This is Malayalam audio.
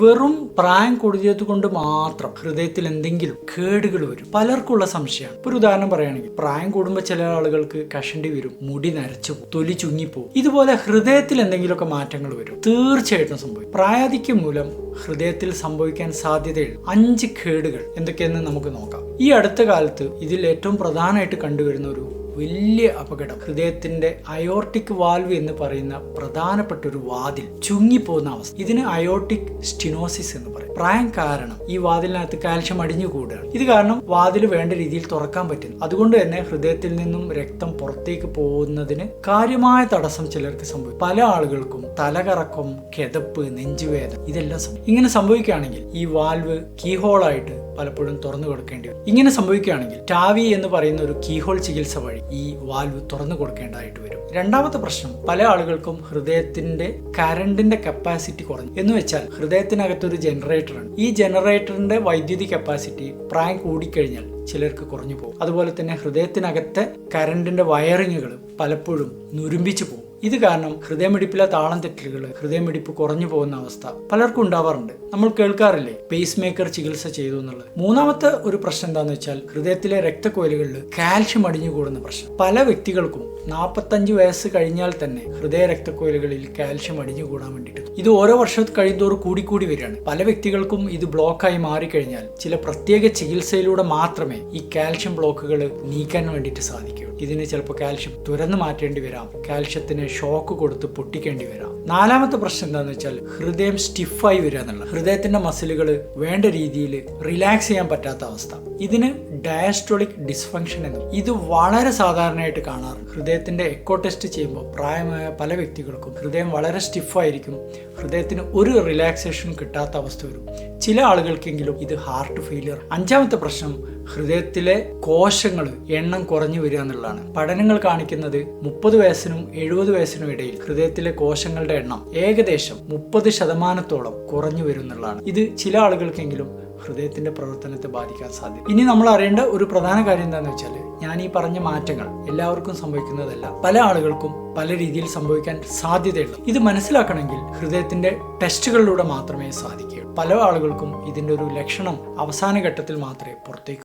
വെറും പ്രായം കൂടിയത് കൊണ്ട് മാത്രം ഹൃദയത്തിൽ എന്തെങ്കിലും കേടുകൾ വരും. പലർക്കുള്ള സംശയമാണ്. ഒരു ഉദാഹരണം പറയുകയാണെങ്കിൽ പ്രായം കൂടുമ്പോൾ ചില ആളുകൾക്ക് കഷണ്ടി വരും മുടി നരച്ചു പോകും തൊലി ചുങ്ങിപ്പോകും. ഇതുപോലെ ഹൃദയത്തിൽ എന്തെങ്കിലുമൊക്കെ മാറ്റങ്ങൾ വരും. തീർച്ചയായിട്ടും സംഭവിക്കും. പ്രായാധിക്യം മൂലം ഹൃദയത്തിൽ സംഭവിക്കാൻ സാധ്യതയുള്ള അഞ്ച് കേടുകൾ എന്തൊക്കെയെന്ന് നമുക്ക് നോക്കാം. ഈ അടുത്ത കാലത്ത് ഇതിൽ ഏറ്റവും പ്രധാനമായിട്ട് കണ്ടുവരുന്ന ഒരു വലിയ അപകടം. ഹൃദയത്തിന്റെ അയോർട്ടിക് വാൽവ് എന്ന് പറയുന്ന പ്രധാനപ്പെട്ട ഒരു വാതിൽ ചുങ്ങിപ്പോകുന്ന അവസ്ഥ. ഇതിന് അയോർട്ടിക് സ്റ്റിനോസിസ് എന്ന് പറയും. പ്രായം കാരണം ഈ വാതിലിനകത്ത് കാൽഷ്യം അടിഞ്ഞു കൂടുകയാണ്. ഇത് കാരണം വാതിൽ വേണ്ട രീതിയിൽ തുറക്കാൻ പറ്റുന്നു അതുകൊണ്ട് തന്നെ ഹൃദയത്തിൽ നിന്നും രക്തം പുറത്തേക്ക് പോകുന്നതിന് കാര്യമായ തടസ്സം ചിലർക്ക് സംഭവിക്കും. പല ആളുകൾക്കും തലകറക്കം കിതപ്പ് നെഞ്ചുവേദന ഇതെല്ലാം സംഭവിക്കും. ഇങ്ങനെ സംഭവിക്കുകയാണെങ്കിൽ ഈ വാൽവ് കീഹോളായിട്ട് പലപ്പോഴും തുറന്നു കൊടുക്കേണ്ടി വരും. ഇങ്ങനെ സംഭവിക്കുകയാണെങ്കിൽ ടാവി എന്ന് പറയുന്ന ഒരു കീഹോൾ ചികിത്സ വഴി ഈ വാൽവ് തുറന്നു കൊടുക്കേണ്ടതായിട്ട് വരും. രണ്ടാമത്തെ പ്രശ്നം പല ആളുകൾക്കും ഹൃദയത്തിന്റെ കറണ്ടിന്റെ കപ്പാസിറ്റി കുറഞ്ഞു. എന്ന് വെച്ചാൽ ഹൃദയത്തിനകത്തൊരു ജനറേറ്റർ ഉണ്ട്. ഈ ജനറേറ്ററിന്റെ വൈദ്യുതി കപ്പാസിറ്റി പ്രായം കൂടിക്കഴിഞ്ഞാൽ ചിലർക്ക് കുറഞ്ഞു പോകും. അതുപോലെ തന്നെ ഹൃദയത്തിനകത്തെ കറണ്ടിന്റെ വയറിങ്ങുകൾ പലപ്പോഴും നുരുമ്പിച്ചു പോകും. ഇത് കാരണം ഹൃദയമിടിപ്പിലെ താളം തെറ്റലുകൾ ഹൃദയമിടിപ്പ് കുറഞ്ഞു പോകുന്ന അവസ്ഥ പലർക്കും ഉണ്ടാവാറുണ്ട്. നമ്മൾ കേൾക്കാറില്ലേ? പേസ് മേക്കർ ചികിത്സ ചെയ്തു എന്നുള്ളത്. മൂന്നാമത്തെ ഒരു പ്രശ്നം എന്താണെന്ന് വെച്ചാൽ ഹൃദയത്തിലെ രക്തക്കോലുകളിൽ കാൽഷ്യം അടിഞ്ഞു കൂടുന്ന പ്രശ്നം. പല വ്യക്തികൾക്കും നാൽപ്പത്തഞ്ച് വയസ്സ് കഴിഞ്ഞാൽ തന്നെ ഹൃദയ രക്തക്കോലുകളിൽ കാൽഷ്യം അടിഞ്ഞു കൂടാൻ വേണ്ടിയിട്ട്. ഇത് ഓരോ വർഷം കഴിയുന്തോറും കൂടിക്കൂടി വരികയാണ്. പല വ്യക്തികൾക്കും ഇത് ബ്ലോക്കായി മാറിക്കഴിഞ്ഞാൽ ചില പ്രത്യേക ചികിത്സയിലൂടെ മാത്രമേ ഈ കാൽഷ്യം ബ്ലോക്കുകൾ നീക്കാൻ വേണ്ടിയിട്ട് സാധിക്കൂ ഇതിന് ചിലപ്പോൾ കാൽഷ്യം തുരന്നു മാറ്റേണ്ടി വരാം. കാൽഷ്യത്തിന് ഷോക്ക് കൊടുത്ത് പൊട്ടിക്കേണ്ടി വരാം. നാലാമത്തെ പ്രശ്നം എന്താന്ന് വെച്ചാൽ ഹൃദയം സ്റ്റിഫായി വരിക എന്നുള്ള ഹൃദയത്തിന്റെ മസിലുകൾ വേണ്ട രീതിയിൽ റിലാക്സ് ചെയ്യാൻ പറ്റാത്ത അവസ്ഥ. ഇതിന് ഡയസ്ട്രോളിക് ഡിസ്ഫങ്ഷൻ എന്ന് ഇത് വളരെ സാധാരണയായിട്ട് കാണാറുണ്ട്. ഹൃദയത്തിന്റെ എക്കോ ടെസ്റ്റ് ചെയ്യുമ്പോൾ പ്രായമായ പല വ്യക്തികൾക്കും ഹൃദയം വളരെ സ്റ്റിഫായിരിക്കും ഹൃദയത്തിന് ഒരു റിലാക്സേഷൻ കിട്ടാത്ത അവസ്ഥ വരും. ചില ആളുകൾക്കെങ്കിലും ഇത് ഹാർട്ട് ഫെയിലിയർ അഞ്ചാമത്തെ പ്രശ്നം ഹൃദയത്തിലെ കോശങ്ങൾ എണ്ണം കുറഞ്ഞു വരിക എന്നുള്ളതാണ്. പഠനങ്ങൾ കാണിക്കുന്നത് മുപ്പത് വയസ്സിനും എഴുപത് വയസ്സിനും ഇടയിൽ ഹൃദയത്തിലെ കോശങ്ങളുടെ എണ്ണം ഏകദേശം മുപ്പത് ശതമാനത്തോളം കുറഞ്ഞു വരും എന്നുള്ളതാണ്. ഇത് ചില ആളുകൾക്കെങ്കിലും ഹൃദയത്തിന്റെ പ്രവർത്തനത്തെ ബാധിക്കാൻ സാധ്യത. ഇനി നമ്മൾ അറിയേണ്ട ഒരു പ്രധാന കാര്യം എന്താണെന്ന് വെച്ചാൽ ഞാൻ ഈ പറഞ്ഞ മാറ്റങ്ങൾ എല്ലാവർക്കും സംഭവിക്കുന്നതല്ല. പല ആളുകൾക്കും പല രീതിയിൽ സംഭവിക്കാൻ സാധ്യതയുണ്ട്. ഇത് മനസ്സിലാക്കണമെങ്കിൽ ഹൃദയത്തിന്റെ ടെസ്റ്റുകളിലൂടെ മാത്രമേ സാധിക്കൂ പല ആളുകൾക്കും ഇതിന്റെ ഒരു ലക്ഷണം അവസാന ഘട്ടത്തിൽ മാത്രമേ പുറത്തേക്ക്